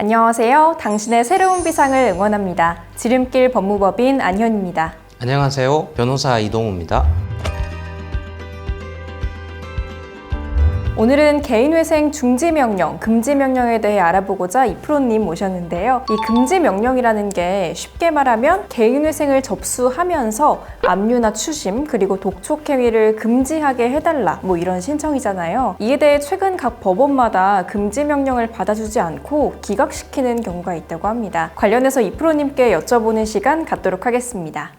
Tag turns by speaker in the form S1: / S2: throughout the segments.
S1: 안녕하세요. 당신의 새로운 비상을 응원합니다. 지름길 법무법인 안현입니다.
S2: 안녕하세요. 변호사 이동우입니다.
S1: 오늘은 개인회생 중지명령, 금지명령에 대해 알아보고자 이프로님 모셨는데요. 이 금지명령이라는 게 쉽게 말하면 개인회생을 접수하면서 압류나 추심, 그리고 독촉행위를 금지하게 해달라, 뭐 이런 신청이잖아요. 이에 대해 최근 각 법원마다 금지명령을 받아주지 않고 기각시키는 경우가 있다고 합니다. 관련해서 이프로님께 여쭤보는 시간 갖도록 하겠습니다.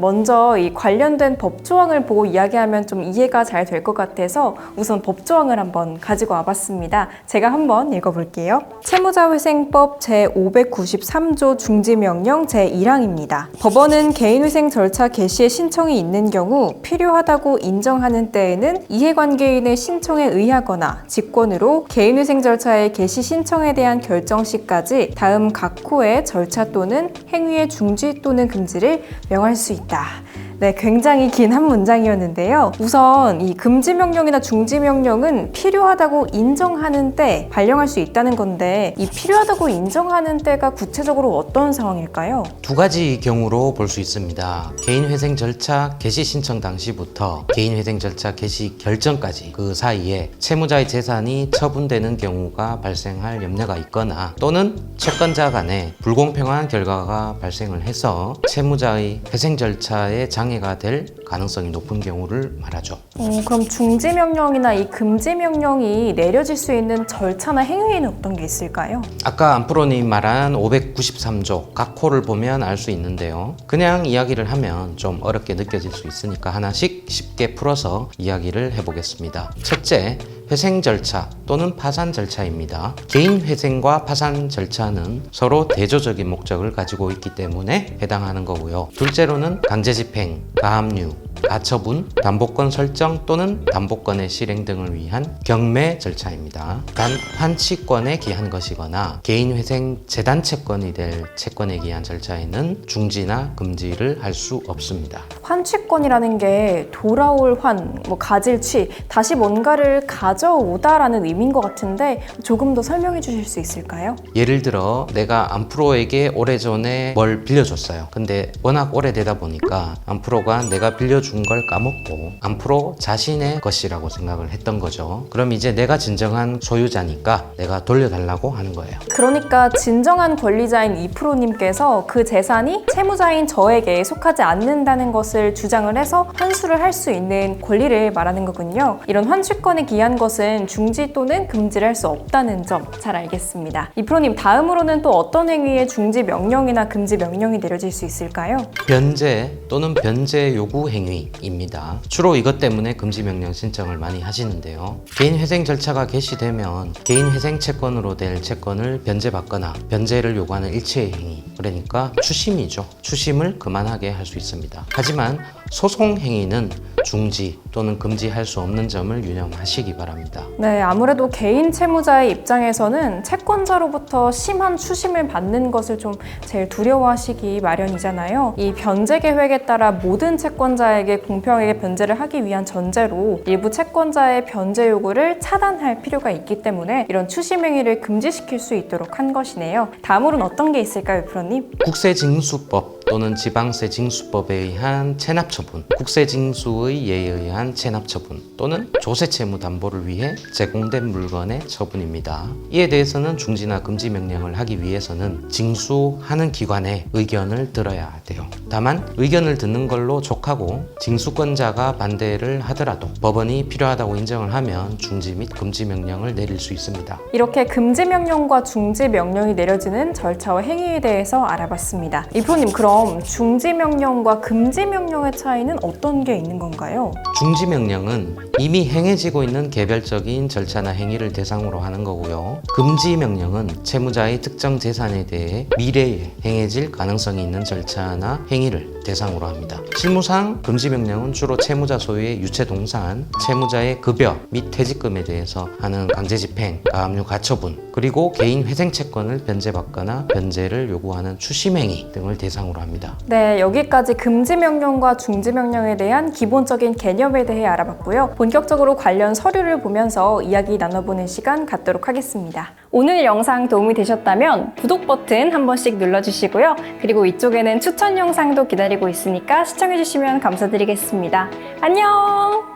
S1: 먼저 이 관련된 법조항을 보고 이야기하면 좀 이해가 잘 될 것 같아서 우선 법조항을 한번 가지고 와봤습니다. 제가 한번 읽어볼게요. 채무자회생법 제593조 중지명령 제1항입니다. 법원은 개인회생 절차 개시의 신청이 있는 경우 필요하다고 인정하는 때에는 이해관계인의 신청에 의하거나 직권으로 개인회생 절차의 개시 신청에 대한 결정 시까지 다음 각 호의 절차 또는 행위의 중지 또는 금지를 명할 수 있다. tá 네, 굉장히 긴 한 문장이었는데요. 우선 이 금지 명령이나 중지 명령은 필요하다고 인정하는 때 발령할 수 있다는 건데 이 필요하다고 인정하는 때가 구체적으로 어떤 상황일까요?
S2: 두 가지 경우로 볼 수 있습니다. 개인회생 절차 개시 신청 당시부터 개인회생 절차 개시 결정까지 그 사이에 채무자의 재산이 처분되는 경우가 발생할 염려가 있거나 또는 채권자 간에 불공평한 결과가 발생을 해서 채무자의 회생 절차에 장 애가 될 가능성이 높은 경우를 말하죠.
S1: 어, 그럼 중지 명령이나 이 금지 명령이 내려질 수 있는 절차나 행위에는 어떤 게 있을까요?
S2: 아까 안프로님 말한 593조 각 호를 보면 알 수 있는데요. 그냥 이야기를 하면 좀 어렵게 느껴질 수 있으니까 하나씩 쉽게 풀어서 이야기를 해보겠습니다. 첫째, 회생 절차 또는 파산 절차입니다. 개인 회생과 파산 절차는 서로 대조적인 목적을 가지고 있기 때문에 해당하는 거고요. 둘째로는 강제 집행, 가압류, 가처분, 담보권 설정 또는 담보권의 실행 등을 위한 경매 절차입니다. 단 환치권에 기한 것이거나 개인회생 재단채권이 될 채권에 기한 절차에는 중지나 금지를 할 수 없습니다.
S1: 환취권이라는 게 돌아올 환, 뭐 가질 취, 다시 뭔가를 가져오다라는 의미인 것 같은데 조금 더 설명해 주실 수 있을까요?
S2: 예를 들어 내가 안프로에게 오래전에 뭘 빌려줬어요. 근데 워낙 오래되다 보니까 안프로가 내가 빌려준 걸 까먹고 안프로 자신의 것이라고 생각을 했던 거죠. 그럼 이제 내가 진정한 소유자니까 내가 돌려달라고 하는 거예요.
S1: 그러니까 진정한 권리자인 이프로님께서 그 재산이 채무자인 저에게 속하지 않는다는 것을 주장을 해서 환수를 할 수 있는 권리를 말하는 거군요. 이런 환수권에 기한 것은 중지 또는 금지를 할 수 없다는 점 잘 알겠습니다. 이프로님 다음으로는 또 어떤 행위에 중지 명령이나 금지 명령이 내려질 수 있을까요?
S2: 변제 또는 변제 요구 행위 입니다. 주로 이것 때문에 금지 명령 신청을 많이 하시는데요. 개인 회생 절차가 개시되면 개인 회생 채권으로 될 채권을 변제받거나 변제를 요구하는 일체의 행위. 그러니까 추심이죠. 추심을 그만하게 할 수 있습니다. 하지만 소송 행위는 중지 또는 금지할 수 없는 점을 유념하시기 바랍니다.
S1: 네, 아무래도 개인 채무자의 입장에서는 채권자로부터 심한 추심을 받는 것을 좀 제일 두려워하시기 마련이잖아요. 이 변제 계획에 따라 모든 채권자에게 공평하게 변제를 하기 위한 전제로 일부 채권자의 변제 요구를 차단할 필요가 있기 때문에 이런 추심 행위를 금지시킬 수 있도록 한 것이네요. 다음으로는 어떤 게 있을까요, 프로님?
S2: 국세징수법 또는 지방세 징수법에 의한 체납 처분, 국세징수의 예에 의한 체납 처분 또는 조세 채무 담보를 위해 제공된 물건의 처분입니다. 이에 대해서는 중지나 금지 명령을 하기 위해서는 징수하는 기관의 의견을 들어야 돼요. 다만 의견을 듣는 걸로 족하고 징수권자가 반대를 하더라도 법원이 필요하다고 인정을 하면 중지 및 금지 명령을 내릴 수 있습니다.
S1: 이렇게 금지 명령과 중지 명령이 내려지는 절차와 행위에 대해서 알아봤습니다. 이프로님 그럼 중지 명령과 금지 명령의 차이는 어떤 게 있는 건가요?
S2: 중지 명령은 이미 행해지고 있는 개별적인 절차나 행위를 대상으로 하는 거고요. 금지 명령은 채무자의 특정 재산에 대해 미래에 행해질 가능성이 있는 절차나 행위를 대상으로 합니다. 실무상 금지 명령은 주로 채무자 소유의 유체 동산, 채무자의 급여 및 퇴직금에 대해서 하는 강제 집행, 가압류 가처분, 그리고 개인 회생 채권을 변제받거나 변제를 요구하는 추심 행위 등을 대상으로 합니다.
S1: 네, 여기까지 금지 명령과 중지 명령에 대한 기본적인 개념에 대해 알아봤고요. 본격적으로 관련 서류를 보면서 이야기 나눠보는 시간 갖도록 하겠습니다. 오늘 영상 도움이 되셨다면 구독 버튼 한 번씩 눌러주시고요. 그리고 이쪽에는 추천 영상도 기다리고 있으니까 시청해주시면 감사드리겠습니다. 안녕!